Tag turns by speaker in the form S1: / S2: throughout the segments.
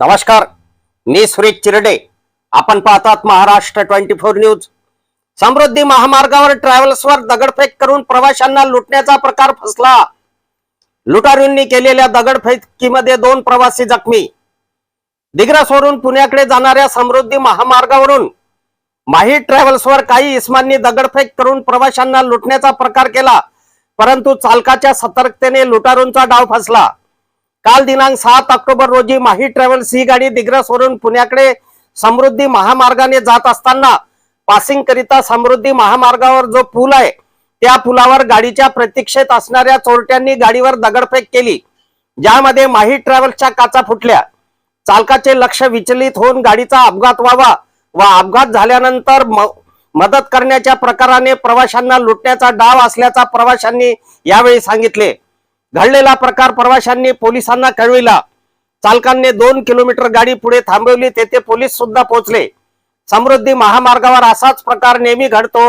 S1: नमस्कार मी सुरेश चिरडे. आपण पाहतात Maharashtra twenty four news. Samruddhi महामार्गावर ट्रॅव्हल्सवर दगडफेक करून प्रवाशांना लुटण्याचा प्रकार फसला. लुटारूंनी केलेल्या दगडफेकीमध्ये दोन प्रवासी जखमी. दिग्रसवरून पुण्याकडे जाणाऱ्या समृद्धी महामार्गावरून माही ट्रॅव्हल्सवर काही इस्मांनी दगडफेक करून प्रवाशांना लुटण्याचा प्रकार केला परंतु चालकाच्या सतर्कतेने लुटारूंचा डाव फसला. काल दिनांक सात ऑक्टोबर रोजी माही ट्रॅव्हल्स ही गाडी दिग्रसवरून पुण्याकडे समृद्धी महामार्गाने जात असताना पासिंग करिता समृद्धी महामार्गावर जो पूल आहे त्या पुलावर गाडीच्या प्रतीक्षेत असणाऱ्या चोरट्यांनी गाडीवर दगडफेक केली. ज्यामध्ये माही ट्रॅव्हल्सच्या काचा फुटल्या. चालकाचे लक्ष विचलित होऊन गाडीचा अपघात व्हावा व अपघात झाल्यानंतर म- मदत करण्याच्या प्रकाराने प्रवाशांना लुटण्याचा डाव असल्याचा प्रवाशांनी यावेळी सांगितले. घडलेला प्रकार प्रवाशांनी पोलिसांना कळविला. चालकांनी दोन किलोमीटर गाडी पुढे थांबवली तेथे पोलीस सुद्धा पोहोचले. समृद्धी महामार्गावर असाच प्रकार नेहमी घडतो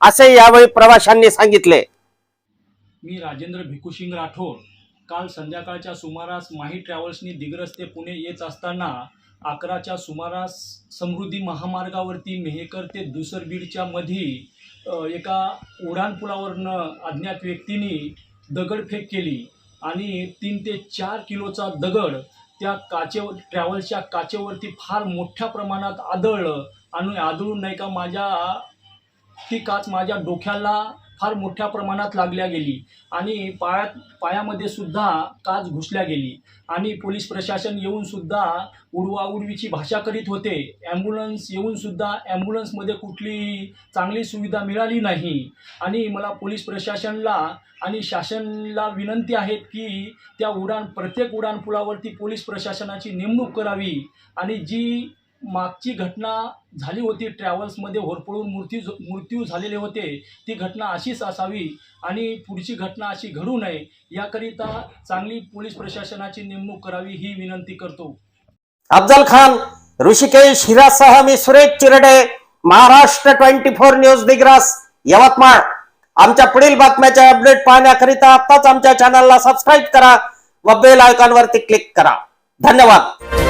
S1: असे यावेळी प्रवाशांनी सांगितले.
S2: मी राजेंद्र भिकुसिंग राठोड. काल संध्याकाळच्या सुमारास माही ट्रॅव्हल्सनी दिग्रस ते पुणे येत असताना अकराच्या सुमारास समृद्धी महामार्गावरती मेहेकर ते दुसरबीडच्या मधी एका उड्डाणपुलावरनं अज्ञात व्यक्तीने दगडफेक केली आणि तीन ते चार किलोचा दगड त्या काचेवर ट्रॅव्हल्सच्या काचेवरती फार मोठ्या प्रमाणात आदळलं. आणि आदळून नाही का माझ्या ती काच माझ्या डोक्याला फार मोठ्या प्रमाणात लागल्या गेली आणि पायात पायामध्ये सुद्धा काच घुसल्या गेली. आणि पोलीस प्रशासन येऊन सुद्धा उडवाउडवीची भाषा करीत होते. ॲम्ब्युलन्स येऊन सुद्धा ॲम्ब्युलन्समध्ये कुठली चांगली सुविधा मिळाली नाही. आणि मला पोलीस प्रशासनला आणि शासनला विनंती आहेत की त्या उडान प्रत्येक उड्डाणपुलावरती पोलीस प्रशासनाची नेमणूक करावी. आणि जी मागची घटना झाली होती ट्रॅव्हल्समध्ये होरपळून मृत्यू मृत्यू झालेले होते. ती घटना अशीच असावी आणि पुढची घटना अशी घडू नये याकरिता चांगली पोलीस प्रशासनाची नेमणूक करावी ही विनंती करतो.
S1: अफजल खान ऋषिकेश हिरासह मी Suresh Chirde Maharashtra twenty four news Digras Yavatmal. आमच्या पुढील बातम्याचे अपडेट पाहण्याकरिता आताच आमच्या चॅनलला सबस्क्राईब करा व बेल आयकॉनवरती क्लिक करा. धन्यवाद.